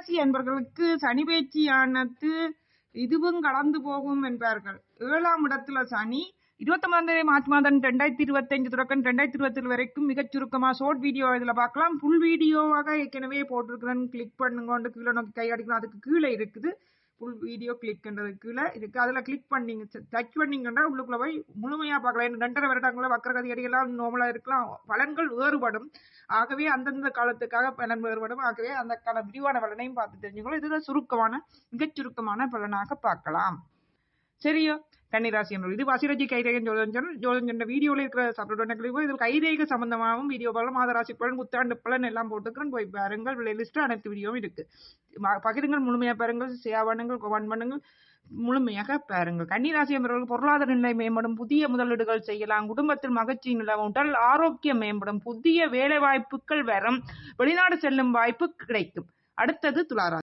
ராசி என்பவர்களுக்கு சனி பயிற்சியானது இதுவும் கடந்து போகும் என்பார்கள். ஏழாம் இடத்துல சனி இருபத்தொன்பதாம் தேதி மார்ச் மாதம் ரெண்டாயிரத்தி இருபத்தஞ்சு தொடக்கம் ரெண்டாயிரத்தி இருபத்தி வரைக்கும் மிகச் சுருக்கமா ஷார்ட் வீடியோ இதுல பார்க்கலாம். ஃபுல் வீடியோவாக ஏற்கனவே போட்டிருக்கிறேன். கிளிக் பண்ணுங்க. கீழே நோக்கி கை அடிக்கணும். அதுக்கு கீழே இருக்குது. ஃபுல் வீடியோ கிளிக்ன்றது கீழே இருக்கு அதில் கிளிக் பண்ணிங்க. டச் பண்ணீங்கன்னா உள்ளுக்குள்ளே போய் முழுமையாக பார்க்கலாம். ரெண்டரை வருடங்களில் வக்கரகதி அடிகளாக நோமலாக இருக்கலாம். பலன்கள் வேறுபடும். ஆகவே அந்தந்த காலத்துக்காக பலன் வேறுபடும். ஆகவே அதற்கான விரிவான பலனையும் பார்த்து தெரிஞ்சுக்கணும். இதுதான் சுருக்கமான மிகச் சுருக்கமான பலனாக பார்க்கலாம். சரியோ கன்னிராசி என்பது இது வசிரஜி கைரேகன் ஜோதஞ்சன் ஜோதஞ்சன் வீடியோவில் இருக்கிற சப்ரேட் இதில் கைரேக சம்பந்தமாகவும் வீடியோ பலம் மாதராசி பலன் புத்தாண்டு பலன் எல்லாம் போட்டுக்கிறேன் போய் பாருங்கள் பிளேலிஸ்ட் அனைத்து வீடியோவும் இருக்கு பகிருங்கள் முழுமையாக பாருங்கள் ஷேர் பண்ணுங்கள் கமெண்ட் பண்ணுங்கள் முழுமையாக பாருங்கள் கன்னிராசி என்பவர்கள் பொருளாதார நிலை மேம்படும் புதிய முதலீடுகள் செய்யலாம் குடும்பத்தில் மகிழ்ச்சி நிலவும் உடல் ஆரோக்கியம் மேம்படும் புதிய வேலை வாய்ப்புகள் வரும் வெளிநாடு செல்லும் வாய்ப்பு கிடைக்கும் அடுத்தது துளாராசி